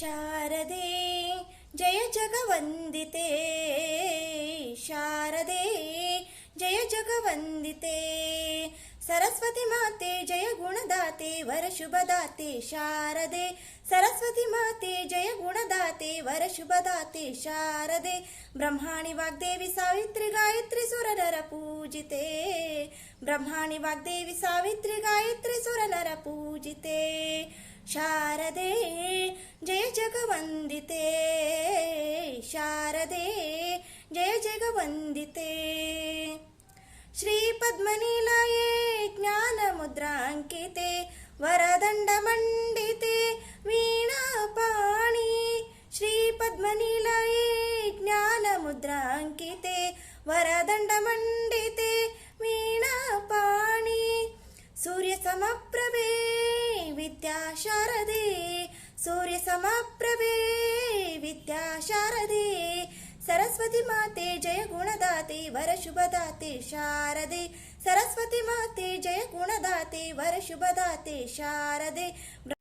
ಶಾರದೆ, ಜಯ ಜಗವಂದಿತೆ, ಶಾರದೆ, ಜಯ ಜಗವಂದಿತೆ, ಸರಸ್ವತಿ ಮಾತೆ ಜಯ ಗುಣದಾತೆ, ವರ ಶುಭದಾತೆ, ಶಾರದೆ, ಸರಸ್ವತಿ ಮಾತೆ ಜಯ ಗುಣದಾತೆ, ವರ ಶುಭದಾತೆ, ಶಾರದೆ, ಬ್ರಹ್ಮಾಣಿ ವಾಗ್ದೇವಿ ಸಾವಿತ್ರಿ ಗಾಯತ್ರಿ ಸುರನರ ಪೂಜಿತೆ, ಬ್ರಹ್ಮಾಣಿ ವಾಗ್ದೇವಿ ಸಾವಿತ್ರಿ ಗಾಯತ್ರಿ ಸುರನರ ಪೂಜಿತೆ शारदे जय जगवन्दिते शारदे जय जगवन्दिते श्रीपद्मनीलये ज्ञानमुद्राङ्किते वरदण्डमण्डिते वीणापाणि श्रीपद्मनीलये ज्ञानमुद्राङ्किते वरदण्डमण्डिते वीणापाणि सूर्यसमप् विद्या शारदे। सूर्यसमप्रभे विद्या शारदे। सरस्वती माते जय गुणदाते वरशुभदाते शारदे। सरस्वती माते जय गुणदाते वरशुभदाते शारदे।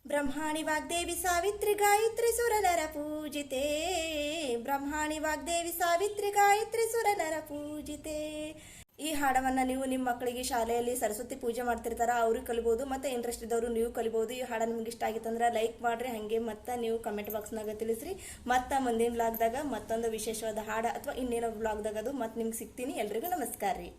ब्रह्माणि वाग्देवि सावित्रि गायत्री सुरनर पूजिते। ब्रह्माणि वाग्देवि सावित्रि गायत्री सुरनर पूजिते। ಈ ಹಾಡವನ್ನ ನೀವು ನಿಮ್ಮ ಮಕ್ಕಳಿಗೆ ಶಾಲೆಯಲ್ಲಿ ಸರಸ್ವತಿ ಪೂಜೆ ಮಾಡ್ತಿರ್ತಾರ, ಅವ್ರಿಗೆ ಕಲಿಬಹುದು ಮತ್ತೆ ಇಂಟ್ರೆಸ್ಟ್ ಇದ್ದವರು ನೀವು ಕಲಿಬಹುದು ಈ ಹಾಡ ನಿಮ್ಗೆ ಇಷ್ಟ ಆಗಿತ್ತಂದ್ರೆ ಲೈಕ್ ಮಾಡ್ರಿ, ಹಂಗೆ ಮತ್ತೆ ನೀವು ಕಮೆಂಟ್ ಬಾಕ್ಸ್ನಾಗ ತಿಳಿಸ್ರಿ. ಮತ್ತೆ ಮುಂದಿನ ಬ್ಲಾಗ್ದಾಗ ಮತ್ತೊಂದು ವಿಶೇಷವಾದ ಹಾಡ ಅಥವಾ ಇನ್ನೇನೋ ಬ್ಲಾಗ್ದಾಗ ಅದು ಮತ್ತೆ ನಿಮ್ಗೆ ಸಿಗ್ತೀನಿ. ಎಲ್ರಿಗೂ ನಮಸ್ಕಾರ ರೀ.